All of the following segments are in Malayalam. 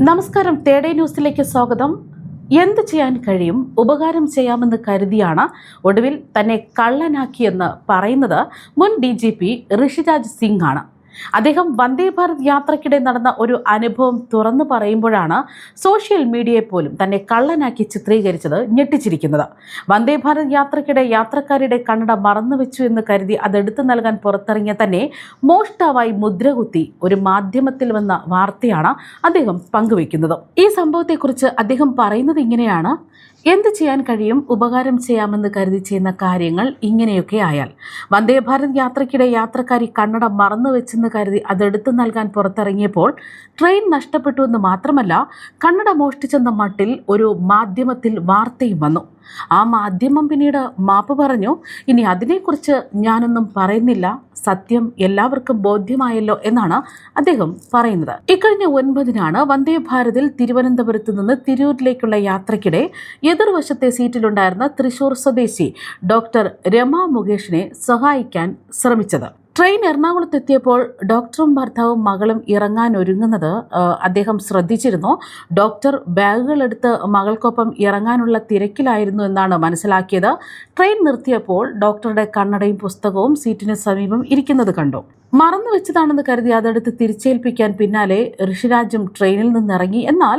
നമസ്കാരം. തേടേ ന്യൂസിലേക്ക് സ്വാഗതം. എന്ത് ചെയ്യാൻ കഴിയും? ഉപകാരം ചെയ്യാമെന്ന് കരുതിയാണ് ഒടുവിൽ തന്നെ കള്ളനാക്കിയെന്ന് പറയുന്നത് മുൻ D G P Rishiraj Singh ആണ് അദ്ദേഹം വന്ദേ ഭാരത് യാത്രയ്ക്കിടെ നടന്ന ഒരു അനുഭവം തുറന്നു പറയുമ്പോഴാണ് സോഷ്യൽ മീഡിയയെ പോലും തന്നെ കള്ളനാക്കി ചിത്രീകരിച്ചത് ഞെട്ടിച്ചിരിക്കുന്നത്. വന്ദേ ഭാരത് യാത്രയ്ക്കിടെ യാത്രക്കാരുടെ കണ്ണട മറന്നുവെച്ചു എന്ന് കരുതി അതെടുത്തു നൽകാൻ പുറത്തിറങ്ങിയ തന്നെ മോഷ്ടാവായി മുദ്രകുത്തി ഒരു മാധ്യമത്തിൽ വന്ന വാർത്തയാണ് അദ്ദേഹം പങ്കുവയ്ക്കുന്നത്. ഈ സംഭവത്തെക്കുറിച്ച് അദ്ദേഹം പറയുന്നത് ഇങ്ങനെയാണ്. എന്ത് ചെയ്യാൻ കഴിയും? ഉപകാരം ചെയ്യാമെന്ന് കരുതി ചെയ്യുന്ന കാര്യങ്ങൾ ഇങ്ങനെയൊക്കെ ആയാൽ. വന്ദേ ഭാരത് യാത്രയ്ക്കിടെ യാത്രക്കാരി കണ്ണട മറന്നു വെച്ചെന്ന് കരുതി അതെടുത്തു നൽകാൻ പുറത്തിറങ്ങിയപ്പോൾ ട്രെയിൻ നഷ്ടപ്പെട്ടു എന്ന് മാത്രമല്ല കണ്ണട മോഷ്ടിച്ചെന്ന മട്ടിൽ ഒരു മാധ്യമത്തിൽ വാർത്തയും വന്നു. ആ മാധ്യമം പിന്നീട് മാപ്പ് പറഞ്ഞു. ഇനി അതിനെക്കുറിച്ച് ഞാനൊന്നും പറയുന്നില്ല. സത്യം എല്ലാവർക്കും ബോധ്യമായല്ലോ എന്നാണ് അദ്ദേഹം പറയുന്നത്. ഇക്കഴിഞ്ഞ ഒൻപതിനാണ് വന്ദേ ഭാരതിൽ തിരുവനന്തപുരത്ത് നിന്ന് തിരൂരിലേക്കുള്ള യാത്രയ്ക്കിടെ എതിർവശത്തെ സീറ്റിലുണ്ടായിരുന്ന തൃശൂർ സ്വദേശി ഡോക്ടർ രമ മുകേഷിനെ സഹായിക്കാൻ ശ്രമിച്ചത്. ട്രെയിൻ എറണാകുളത്ത് എത്തിയപ്പോൾ ഡോക്ടറും ഭർത്താവും മകളും ഇറങ്ങാൻ ഒരുങ്ങുന്നത് അദ്ദേഹം ശ്രദ്ധിച്ചിരുന്നു. ഡോക്ടർ ബാഗുകൾ എടുത്ത് മകൾക്കൊപ്പം ഇറങ്ങാനുള്ള തിരക്കിലായിരുന്നു എന്നാണ് മനസ്സിലാക്കിയത്. ട്രെയിൻ നിർത്തിയപ്പോൾ ഡോക്ടറുടെ കണ്ണടയും പുസ്തകവും സീറ്റിന് സമീപം ഇരിക്കുന്നത് കണ്ടു. മറന്നു വെച്ചതാണെന്ന് കരുതി അതെടുത്ത് തിരിച്ചേൽപ്പിക്കാൻ പിന്നാലെ ഋഷിരാജും ട്രെയിനിൽ നിന്നിറങ്ങി. എന്നാൽ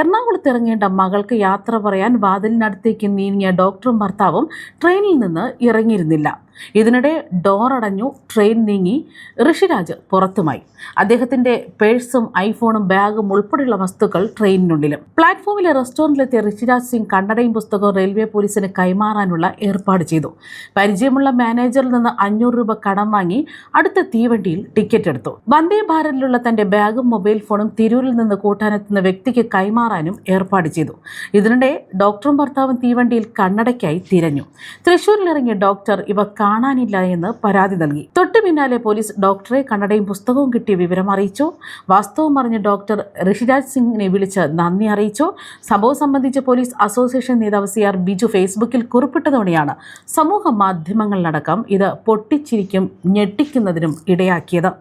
എറണാകുളത്ത് ഇറങ്ങേണ്ട മകൾക്ക് യാത്ര പറയാൻ വാതിലിനടുത്തേക്ക് നീങ്ങിയ ഡോക്ടറും ഭർത്താവും ട്രെയിനിൽ നിന്ന് ഇറങ്ങിയിരുന്നില്ല. ഇതിനിടെ ഡോർ അടഞ്ഞു ട്രെയിൻ നീങ്ങി ഋഷിരാജ് പുറത്തുമായി. അദ്ദേഹത്തിന്റെ പേഴ്സും ഐഫോണും ബാഗും ഉൾപ്പെടെയുള്ള വസ്തുക്കൾ ട്രെയിനിനുള്ളിലും പ്ലാറ്റ്ഫോമിലെ റെസ്റ്റോറന്റിലെത്തിയ ഋഷിരാജ് സിംഗ് കണ്ണടയും പുസ്തകവും റെയിൽവേ പോലീസിന് കൈമാറാനുള്ള ഏർപ്പാട് ചെയ്തു. പരിചയമുള്ള മാനേജറിൽ നിന്ന് അഞ്ഞൂറ് രൂപ കടം വാങ്ങി അടുത്ത തീവണ്ടിയിൽ ടിക്കറ്റ് എടുത്തു. വന്ദേ ഭാരതിലുള്ള തന്റെ ബാഗും മൊബൈൽ ഫോണും തിരൂരിൽ നിന്ന് കൂട്ടാനെത്തുന്ന വ്യക്തിക്ക് കൈമാറാനും ഏർപ്പാട് ചെയ്തു. ഇതിനിടെ ഡോക്ടറും ഭർത്താവും തീവണ്ടിയിൽ കണ്ണടയ്ക്കായി തിരഞ്ഞു. തൃശൂരിലിറങ്ങിയ ഡോക്ടർ ഇവ കാണാനില്ല എന്ന് പരാതി നൽകി. തൊട്ടു പിന്നാലെ പോലീസ് ഡോക്ടറെ കണ്ണടയും പുസ്തകവും കിട്ടിയ വിവരം അറിയിച്ചു. വാസ്തവം അറിഞ്ഞ ഡോക്ടർ ഋഷിരാജ് സിംഗിനെ വിളിച്ച് നന്ദി അറിയിച്ചു. സംഭവം സംബന്ധിച്ച് പോലീസ് അസോസിയേഷൻ നേതാവ് സി ആർ ബിജു ഫേസ്ബുക്കിൽ കുറിപ്പിട്ടതോടെയാണ് സമൂഹ മാധ്യമങ്ങളിലടക്കം ഇത് പൊട്ടിച്ചിരിക്കും ഞെട്ടിക്കുന്നതിനും ഇടയാക്കിയത്.